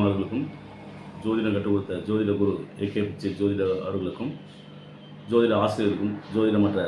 குருமார்களுக்கும் ஜோதிட கற்றுக் கொடுத்த ஜோதிட குரு ஏகே பிச்சை ஜோதிட அவர்களுக்கும் ஜோதிட ஆசிரியருக்கும் ஜோதிட மற்ற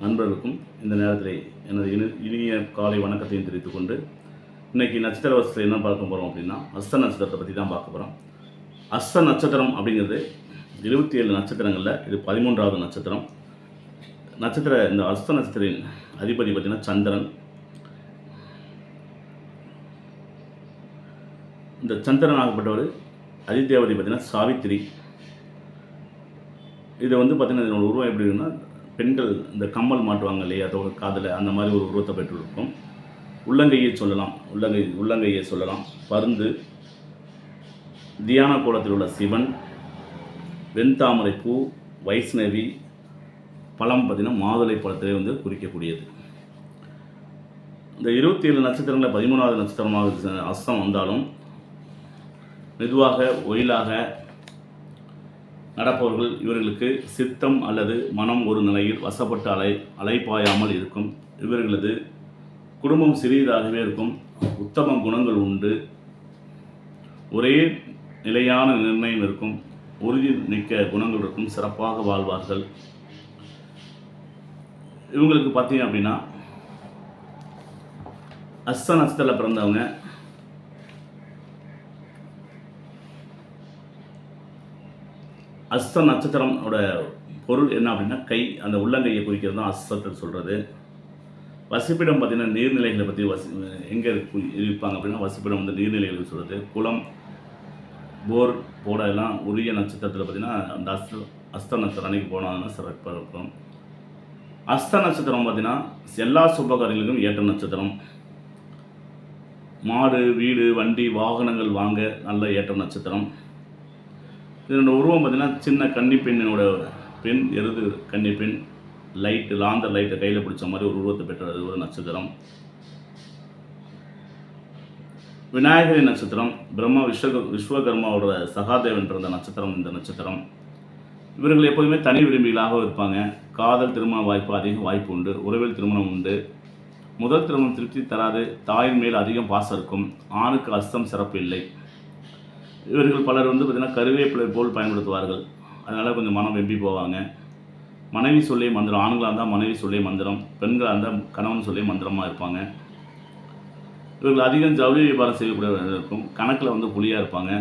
நண்பர்களுக்கும் இந்த நேரத்தில் எனது இனி இனிய காலை வணக்கத்தையும் தெரிவித்துக் கொண்டு இன்றைக்கி நட்சத்திர வசதி என்ன பார்க்க போகிறோம் அப்படின்னா அஸ்த நட்சத்திரத்தை பற்றி தான் பார்க்க போகிறோம் அஸ்த நட்சத்திரம் அப்படிங்கிறது எழுபத்தி ஏழு நட்சத்திரங்களில் இது பதிமூன்றாவது நட்சத்திரம். நட்சத்திர இந்த அஸ்த நட்சத்திரின் அதிபதி பார்த்திங்கன்னா சந்திரன். இந்த சந்திரன் ஆகப்பட்டவர் அதிதேவதை பார்த்திங்கன்னா சாவித்திரி. இதை வந்து பார்த்திங்கன்னா இதனோட உருவம் எப்படி இருக்குன்னா பெண்கள் இந்த கம்மல் மாட்டுவாங்க இல்லையா அதோட காதில் அந்த மாதிரி ஒரு உருவத்தை பெற்றிருக்கும். உள்ளங்கையை சொல்லலாம் உள்ளங்கை உள்ளங்கையை சொல்லலாம். பருந்து தியான கோலத்தில் உள்ள சிவன் வெண்தாமரை பூ வைஷ்ணவி பழம் பார்த்திங்கன்னா மாதுளை பழத்திலே வந்து குறிக்கக்கூடியது. இந்த இருபத்தி ஏழு நட்சத்திரங்களில் பதிமூணாவது நட்சத்திரமாக அஸ்தம் வந்தாலும் மெதுவாக ஒயிலாக நடப்பவர்கள் இவர்களுக்கு சித்தம் அல்லது மனம் ஒரு நிலையில் வசப்பட்டு அலை அலைப்பாயாமல் இருக்கும். இவர்களது குடும்பம் சிறியதாகவே இருக்கும். உத்தம குணங்கள் உண்டு. ஒரே நிலையான நிர்ணயம் இருக்கும். உறுதி மிக்க குணங்கள் இருக்கும். சிறப்பாக வாழ்வார்கள். இவங்களுக்கு பார்த்தீங்க அப்படின்னா அஸ்த நட்சத்திரத்தில் பிறந்தவங்க அஸ்த நட்சத்திரமோட பொருள் என்ன அப்படின்னா கை அந்த உள்ளங்கையை குறிக்கிறது தான் அஸ்தத்தில் சொல்கிறது வசிப்பிடம் பார்த்திங்கன்னா நீர்நிலைகளை பற்றி வசி எங்கே இருப்பாங்க அப்படின்னா வசிப்பிடம் வந்து நீர்நிலைகள் சொல்கிறது குளம் போர் போட எல்லாம் உரிய நட்சத்திரத்தில் பார்த்திங்கன்னா அந்த அஸ்த அஸ்த நட்சத்திரம் அன்னைக்கு போனாங்கன்னா சிறப்பாக இருக்கும். அஸ்த நட்சத்திரம் பார்த்திங்கன்னா எல்லா சுபகாரியங்களுக்கும் ஏற்ற நட்சத்திரம். மாடு வீடு வண்டி வாகனங்கள் வாங்க நல்ல ஏற்ற நட்சத்திரம். இதனோட உருவம் பார்த்திங்கன்னா சின்ன கன்னி பெண்ணோட பெண் எருது கன்னி பெண் லைட்டு லாந்தர் லைட்டை கையில் பிடிச்ச மாதிரி ஒரு உருவத்தை பெற்றது ஒரு நட்சத்திரம். விநாயகரி நட்சத்திரம் பிரம்ம விஸ்வ விஸ்வகர்மாவோட சகாதேவன் பிறந்த நட்சத்திரம் இந்த நட்சத்திரம். இவர்கள் எப்போதுமே தனி விரும்பிகளாக இருப்பாங்க. காதல் திருமண வாய்ப்பு அதிக வாய்ப்பு உண்டு. உறவில் திருமணம் உண்டு. முதல் திருமணம் திருப்தி தராது. தாயின் மேல் அதிகம் பாசம் இருக்கும். ஆணுக்கு அஸ்தம் சிறப்பு இல்லை. இவர்கள் பலர் வந்து பார்த்திங்கன்னா கருவேப்பிலை போல் பயன்படுத்துவார்கள். அதனால் கொஞ்சம் மனம் வெம்பி போவாங்க. மனைவி சொல்லி மந்திரம் ஆண்களாக இருந்தால் மனைவி சொல்லிய மந்திரம் பெண்களாக இருந்தால் கணவன் சொல்லி மந்திரமாக இருப்பாங்க. இவர்கள் அதிகம் ஜவுளி வியாபாரம் செய்யக்கூடியவர்கள் இருக்கும். கணக்கில் வந்து புலியாக இருப்பாங்க.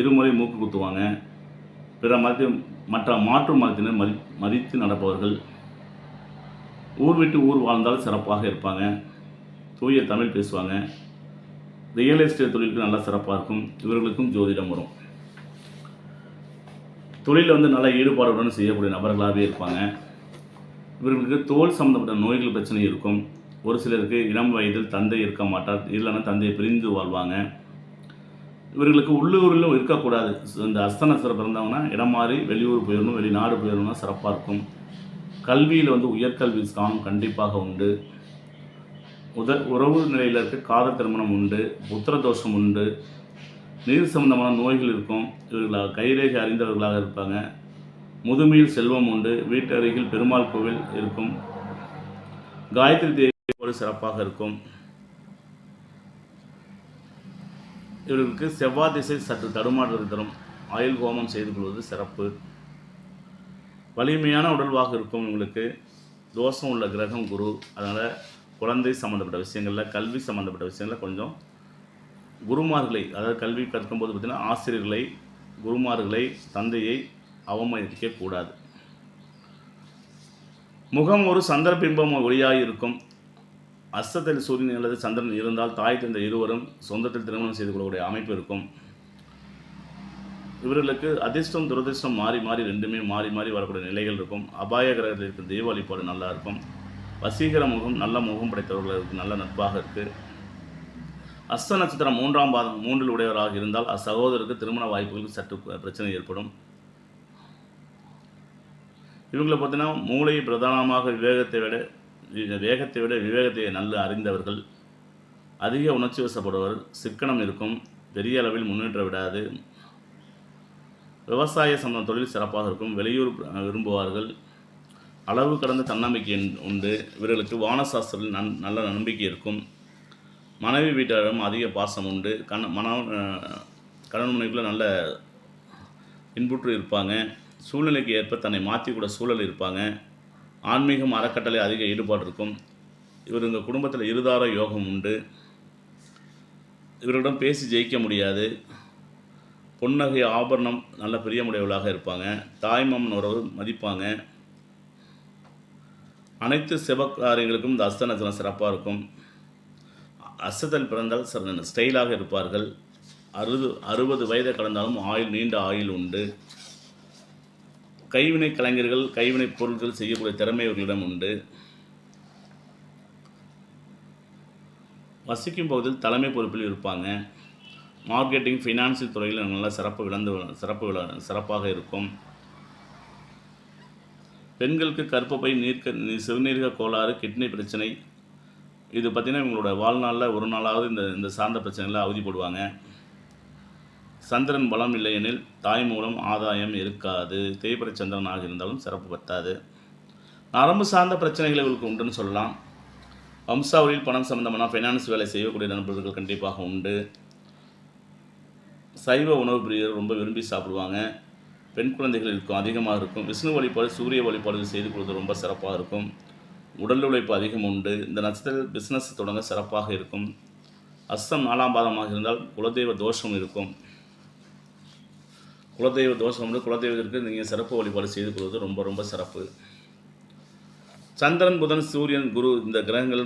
இருமுறை மூக்கு குத்துவாங்க. பிற மதத்தை மற்ற மாற்று மதத்தினர் மதி மதித்து நடப்பவர்கள். ஊர் விட்டு ஊர் வாழ்ந்தால் சிறப்பாக இருப்பாங்க. தூய தமிழ் பேசுவாங்க. ரியல் எஸ்டேட் தொழிலுக்கு நல்லா சிறப்பாக இருக்கும். இவர்களுக்கும் ஜோதிடம் வரும். தொழிலில் வந்து நல்ல ஈடுபாடுடன் செய்யக்கூடிய நபர்களாகவே இருப்பாங்க. இவர்களுக்கு தோல் சம்மந்தப்பட்ட நோய்கள் பிரச்சனை இருக்கும். ஒரு சிலருக்கு இளம் வயதில் தந்தை இருக்க மாட்டார். இல்லைன்னா தந்தையை பிரிந்து வாழ்வாங்க. இவர்களுக்கு உள்ளூரிலும் இருக்கக்கூடாது. இந்த அஸ்தனத்தில் பிறந்தவங்கன்னா இடம் மாறி வெளியூர் போயிடணும் வெளிநாடு போயிடணும்னா சிறப்பாக இருக்கும். கல்வியில் வந்து உயர்கல்வி ஸ்தானம் கண்டிப்பாக உண்டு. உதர் உறவு நிலையில் இருக்க காதல் திருமணம் உண்டு புத்திர தோஷம் உண்டு நீர் சம்பந்தமான நோய்கள் இருக்கும் இவர்களாக கைரேகை அறிந்தவர்களாக இருப்பாங்க. முதுமையில் செல்வம் உண்டு வீட்டு அருகில் பெருமாள் கோவில் இருக்கும். காயத்ரி தேவி ஒரு சிறப்பாக இருக்கும். இவர்களுக்கு செவ்வாய் திசை சற்று தடுமாற்றம் தரும். ஆயுள் ஹோமம் செய்து கொள்வது சிறப்பு. வலிமையான உடல்வாக இருக்கும் இவங்களுக்கு. தோஷம் உள்ள கிரகம் குரு. அதனால் குழந்தை சம்மந்தப்பட்ட விஷயங்களில் கல்வி சம்மந்தப்பட்ட விஷயங்களில் கொஞ்சம் குருமார்களை அதாவது கல்வி கற்கும்போது பார்த்திங்கன்னா ஆசிரியர்களை குருமார்களை தந்தையை அவமதிக்க கூடாது. முகம் ஒரு சந்திரபிம்பம் ஒளியாக இருக்கும். அஸ்தத்தில் சூரியன் அல்லது சந்திரன் இருந்தால் தாய் தந்தை இருவரும் சொந்தத்தில் திருமணம் செய்து கொள்ளக்கூடிய அமைப்பு இருக்கும். இவர்களுக்கு அதிர்ஷ்டம் துரதிர்ஷ்டம் மாறி மாறி ரெண்டுமே மாறி மாறி வரக்கூடிய நிலைகள் இருக்கும். அபாய கிரகத்தில் இருக்கிற தெய்வ வழிபாடு நல்லா இருக்கும். வசீகர முகம் நல்ல முகம் படைத்தவர்களுக்கு நல்ல நட்பாக இருக்குது அஸ்த நட்சத்திரம் மூன்றாம் பாதம் மூன்றில் உடையவராக இருந்தால் அச்சகோதருக்கு திருமண வாய்ப்புகளுக்கு சற்று பிரச்சனை ஏற்படும். இவங்களை பார்த்தீங்கன்னா மூளை பிரதானமாக விவேகத்தை விட வேகத்தை விட விவேகத்தை நல்ல அறிந்தவர்கள். அதிக உணர்ச்சி வசப்படுவர் சிக்கனம் இருக்கும் பெரிய அளவில் முன்னேற்ற விடாது. விவசாய சம்பந்த தொழில் சிறப்பாக இருக்கும் வெளியூர் விரும்புவார்கள். அளவு கடந்த தன்னம்பிக்கை உண்டு. இவர்களுக்கு வானசாஸ்திரத்தில் நன் நல்ல நம்பிக்கை இருக்கும். மனைவி வீட்டாரிடம் அதிக பாசம் உண்டு. கண் மன கடன் கணவன் மனைவிக்குள்ள நல்ல இன்புற்று இருப்பாங்க. சூழ்நிலைக்கு ஏற்ப தன்னை மாற்றிக்கூட சூழல் இருப்பாங்க. ஆன்மீகம் அறக்கட்டளை அதிக ஈடுபாடு இருக்கும். இவர் இந்த குடும்பத்தில் இருதார யோகம் உண்டு. இவரிடம் பேசி ஜெயிக்க முடியாது. பொன்னகை ஆபரணம் நல்ல பிரியமுடையவர்களாக இருப்பாங்க. தாய்மாமன் உறவு மதிப்பாங்க. அனைத்து சிவகாரியங்களுக்கும் இந்த அஸ்த நட்சத்திரம் சிறப்பாக இருக்கும். அஸ்தத்தில் பிறந்தால் சிறந்த ஸ்டைலாக இருப்பார்கள். அறுபது அறுபது வயதை கடந்தாலும் ஆயுள் நீண்ட ஆயுள் உண்டு. கைவினை கலைஞர்கள் கைவினை பொருட்கள் செய்யக்கூடிய திறமை இவர்களிடம் உண்டு. வசிக்கும் பகுதியில் தலைமை பொறுப்பில் இருப்பாங்க. மார்க்கெட்டிங் ஃபினான்சியல் துறையில் நல்லா சிறப்பு விளந்து சிறப்பு விள சிறப்பாக இருக்கும். பெண்களுக்கு கற்பப்பை நீர்க்க நீ- சிறுநீரக கோளாறு கிட்னி பிரச்சனை. இது பார்த்திங்கன்னா இவங்களோட வாழ்நாளில் ஒரு நாளாவது இந்த இந்த சார்ந்த பிரச்சனைகளை அவதிப்படுவாங்க. சந்திரன் பலம் இல்லையெனில் தாய் மூலம் ஆதாயம் இருக்காது. தேய்பிரை சந்திரனாக இருந்தாலும் சிறப்பு பத்தாது. நரம்பு சார்ந்த பிரச்சனைகள் இவங்களுக்கு உண்டுன்னு சொல்லலாம். வம்சாவளியில் பணம் சம்பந்தமான ஃபைனான்ஸ் வேலை செய்யக்கூடிய நண்பர்கள் கண்டிப்பாக உண்டு. சைவ உணவு பிரியர் ரொம்ப விரும்பி சாப்பிடுவாங்க. பெண் குழந்தைகள் இருக்கும் அதிகமாக இருக்கும். விஷ்ணு வழிபாடு சூரிய வழிபாடு செய்து கொடுத்து ரொம்ப சிறப்பாக இருக்கும். உடல் உழைப்பு அதிகம் உண்டு. இந்த நட்சத்திரத்தில் பிஸ்னஸ் தொடங்க சிறப்பாக இருக்கும். அஸ்தம் நாலாம் பாதமாக இருந்தால் குலதெய்வ தோஷம் இருக்கும். குலதெய்வ தோஷம் உண்டு. குலதெய்வத்திற்கு நீங்கள் சிறப்பு வழிபாடு செய்து கொள்வது ரொம்ப ரொம்ப சிறப்பு. சந்திரன் புதன் சூரியன் குரு இந்த கிரகங்கள்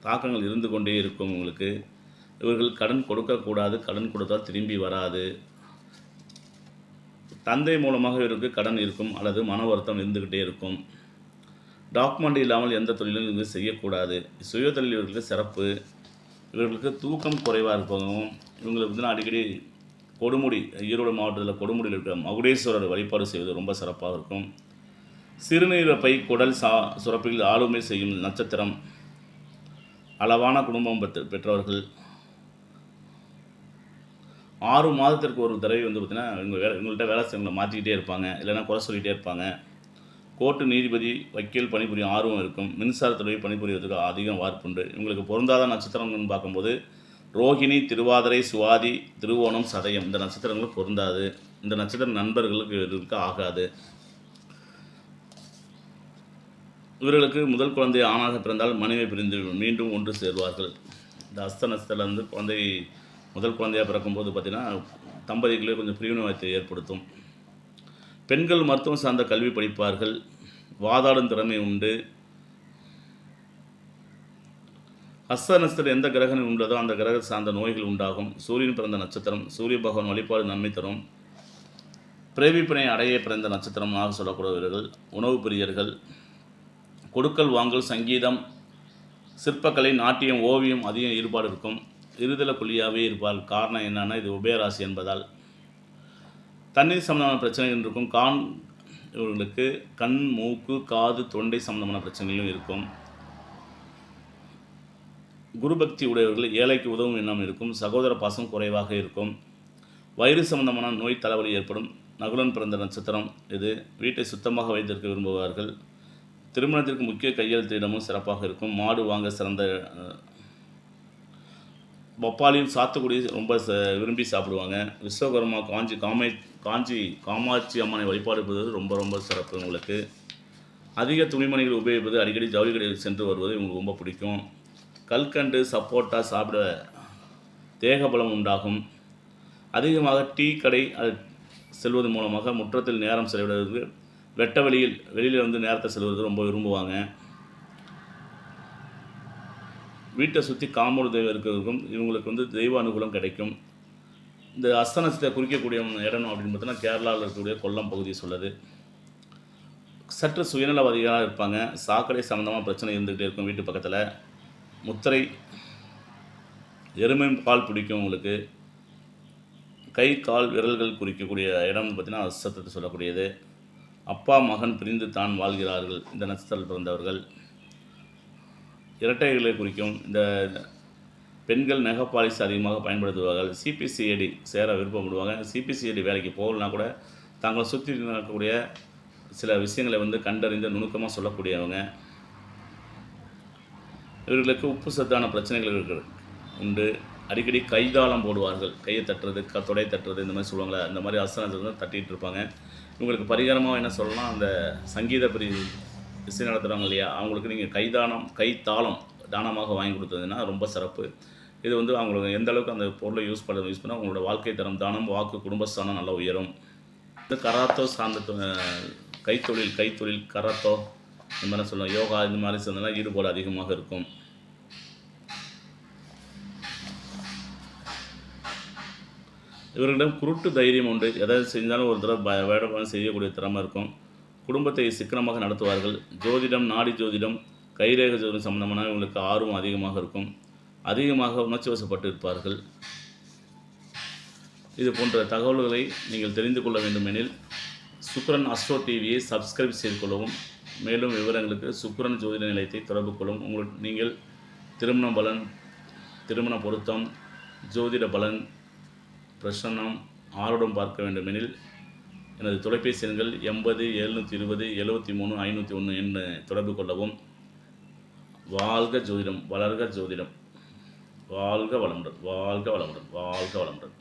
தாக்கங்கள் இருந்து கொண்டே இருக்கும் உங்களுக்கு. இவர்கள் கடன் கொடுக்கக்கூடாது. கடன் கொடுத்தால் திரும்பி வராது. தந்தை மூலமாக இவருக்கு கடன் இருக்கும் அல்லது மன வருத்தம் இருந்துக்கிட்டே இருக்கும். டாக்குமெண்ட் இல்லாமல் எந்த தொழிலும் இவங்க செய்யக்கூடாது. சுய தொழில் இவர்களுக்கு சிறப்பு. இவர்களுக்கு தூக்கம் குறைவாக இருப்பதும் இவங்களுக்கு வந்து அடிக்கடி கொடுமுடி ஈரோடு மாவட்டத்தில் கொடுமுடியில் இருக்கிற மகுடேஸ்வரர் வழிபாடு செய்வது ரொம்ப சிறப்பாக இருக்கும். சிறுநீரப்பை குடல் சா சுரப்பில் ஆளுமை செய்யும் நட்சத்திரம். அளவான குடும்பம் பெற்ற பெற்றவர்கள். ஆறு மாதத்திற்கு ஒரு தடவை வந்து பார்த்திங்கன்னா இவங்க வேலை இவங்கள்ட்ட வேலை செய்யவங்களை மாற்றிக்கிட்டே இருப்பாங்க. இல்லைன்னா குறை சொல்லிகிட்டே இருப்பாங்க. கோர்ட்டு நீதிபதி வக்கீல் பணிபுரியும் ஆர்வம் இருக்கும். மின்சாரத்துறை பணிபுரியறதுக்கு அதிகம் வாய்ப்புண்டு இவங்களுக்கு பொருந்தாத நட்சத்திரங்கள்னு பார்க்கும்போது ரோகிணி திருவாதிரை சுவாதி திருவோணம் சதயம் இந்த நட்சத்திரங்களும் பொருந்தாது. இந்த நட்சத்திர நண்பர்களுக்கு இருக்க ஆகாது. இவர்களுக்கு முதல் குழந்தை ஆணாக பிறந்தால் மனைவி பிரிந்து மீண்டும் ஒன்று சேர்வார்கள். இந்த அஸ்த நட்சத்திரம் வந்து குழந்தை முதல் குழந்தையாக பிறக்கும்போது பார்த்திங்கன்னா தம்பதிகளே கொஞ்சம் பிரிவினவாதத்தை ஏற்படுத்தும். பெண்கள் மருத்துவம் சார்ந்த கல்வி படிப்பார்கள். வாதாடும் திறமை உண்டு. அஸ்தநஸ்தர் எந்த கிரகம் உள்ளதோ அந்த கிரக சார்ந்த நோய்கள் உண்டாகும். சூரியன் பிறந்த நட்சத்திரம் சூரிய பகவான் வழிபாடு நன்மை தரும். பிரேமிப்பினை அடைய பிறந்த நட்சத்திரமாக சொல்லக்கூடியவர்கள் உணவு பிரியர்கள். கொடுக்கல் வாங்கல் சங்கீதம் சிற்பக்கலை நாட்டியம் ஓவியம் அதிகம் ஈடுபாடு இருக்கும். இருதல புள்ளியாகவே இருப்பார் காரணம் என்னன்னா இது உபயராசி என்பதால். தண்ணீர் சம்பந்தமான பிரச்சனைகள் இருக்கும். கான் இவர்களுக்கு கண் மூக்கு காது தொண்டை சம்பந்தமான பிரச்சனைகளும் இருக்கும். குரு பக்தி உடையவர்கள் ஏழைக்கு உதவும் எண்ணம் இருக்கும். சகோதர பாசம் குறைவாக இருக்கும். வயிறு சம்பந்தமான நோய் தலைவலி ஏற்படும். நகுலன் பிறந்த நட்சத்திரம் இது. வீட்டை சுத்தமாக வைத்திருக்க விரும்புவார்கள். திருமணத்திற்கு முக்கிய கையெழுத்திடமும் சிறப்பாக இருக்கும். மாடு வாங்க சிறந்த பப்பாளியும் சாத்துக்குடி ரொம்ப ச விரும்பி சாப்பிடுவாங்க. விஸ்வகர்மா காஞ்சி காமை காஞ்சி காமாட்சி அம்மனை வழிபாடு ரொம்ப ரொம்ப சிறப்பு உங்களுக்கு. அதிக துணிமணிகள் உபயோகிப்பது அடிக்கடி ஜவுளி கடையில் சென்று வருவது உங்களுக்கு ரொம்ப பிடிக்கும். கல்கண்டு சப்போட்டா சாப்பிட தேகபலம் உண்டாகும். அதிகமாக டீ கடை அது செல்வது மூலமாக முற்றத்தில் நேரம் செலவிடுவது வெட்ட வெளியில் வெளியில் வந்து நேரத்தை செல்வது ரொம்ப விரும்புவாங்க. வீட்டை சுற்றி காமூர் தெய்வம் இருக்கிறதுக்கும் இவங்களுக்கு வந்து தெய்வ அனுகூலம் கிடைக்கும். இந்த அஸ்தனத்தை குறிக்கக்கூடிய இடம் அப்படின்னு பார்த்தோன்னா கேரளாவில் இருக்கக்கூடிய கொல்லம் பகுதி சொல்லுது சற்று சுயநலவாதிகளாக இருப்பாங்க. சாக்கடை சம்மந்தமாக பிரச்சனை இருந்துகிட்டே இருக்கும் வீட்டு பக்கத்தில். முத்திரை எருமை பால் பிடிக்கும் உங்களுக்கு. கை கால் விரல்கள் குறிக்கக்கூடிய இடம்னு பார்த்தீங்கன்னா அசத்தத்தை சொல்லக்கூடியது. அப்பா மகன் பிரிந்து தான் வாழ்கிறார்கள். இந்த நட்சத்திரத்தில் பிறந்தவர்கள். இரட்டைகளை குறிக்கும் இந்த பெண்கள் நெக பாலிசி அதிகமாக பயன்படுத்துவார்கள். சிபிசிஐடி சேர விருப்பப்படுவாங்க. சிபிசிஐடி வேலைக்கு போகலனா கூட தங்களை சுற்றி நடக்கக்கூடிய சில விஷயங்களை வந்து கண்டறிந்து நுணுக்கமாக சொல்லக்கூடியவங்க. இவர்களுக்கு உப்பு சத்தான பிரச்சனைகள் இருக்கிறது உண்டு. அடிக்கடி கைதாளம் போடுவார்கள். கையை தட்டுறது க தொடை தட்டுறது இந்த மாதிரி சொல்லுவாங்களே அந்த மாதிரி அசனத்தை தான் தட்டிகிட்டு இருப்பாங்க. இவங்களுக்கு பரிகாரமாக என்ன சொல்லலாம் அந்த சங்கீத பிரி இசை நடத்துகிறாங்க இல்லையா? அவங்களுக்கு நீங்கள் கைதானம் கைத்தாளம் தானமாக வாங்கி கொடுத்ததுன்னா ரொம்ப சிறப்பு. இது வந்து அவங்களுக்கு எந்த அளவுக்கு அந்த பொருளை யூஸ் பண்ண யூஸ் பண்ணால் அவங்களோட வாழ்க்கை தரம் தானம் வாக்கு குடும்பஸ்தானம் நல்லா உயரும். இந்த கராத்தோ சார்ந்த கைத்தொழில் கைத்தொழில் கராத்தோ இந்த மாதிரி சொல்லலாம் யோகா இந்த மாதிரி சொன்னால் ஈடுபாடு அதிகமாக இருக்கும். இவர்களிடம் குருட்டு தைரியம் உண்டு. எதாவது செஞ்சாலும் ஒரு தடவை ப செய்யக்கூடிய திறமை இருக்கும். குடும்பத்தை சிக்கனமாக நடத்துவார்கள். ஜோதிடம் நாடி ஜோதிடம் கைரேக ஜோதிடம் சம்பந்தமான இவங்களுக்கு ஆர்வம் அதிகமாக இருக்கும். அதிகமாக உணர்ச்சி வசப்பட்டு இருப்பார்கள் இது போன்ற தகவல்களை நீங்கள் தெரிந்து கொள்ள வேண்டுமெனில் சுக்ரன் அஸ்ட்ரோ டிவியை சப்ஸ்கிரைப் செய்து கொள்ளவும் மேலும் விவரங்களுக்கு சுக்ரன் ஜோதிட நிலையத்தை தொடர்பு கொள்ளவும். உங்கள் நீங்கள் திருமண பலன் திருமண பொருத்தம் ஜோதிட பலன் பிரசன்னம் ஆரோடம் பார்க்க வேண்டுமெனில் எனது தொலைபேசி எண்கள் எண்பது எழுநூற்றி இருபது எழுபத்தி மூணு ஐநூற்றி ஒன்று என்று தொடர்பு கொள்ளவும். வாழ்க ஜோதிடம் வளர்க ஜோதிடம். வாழ்க வளமுடன் வாழ்க வளமுடன் வாழ்க வளமுடன்.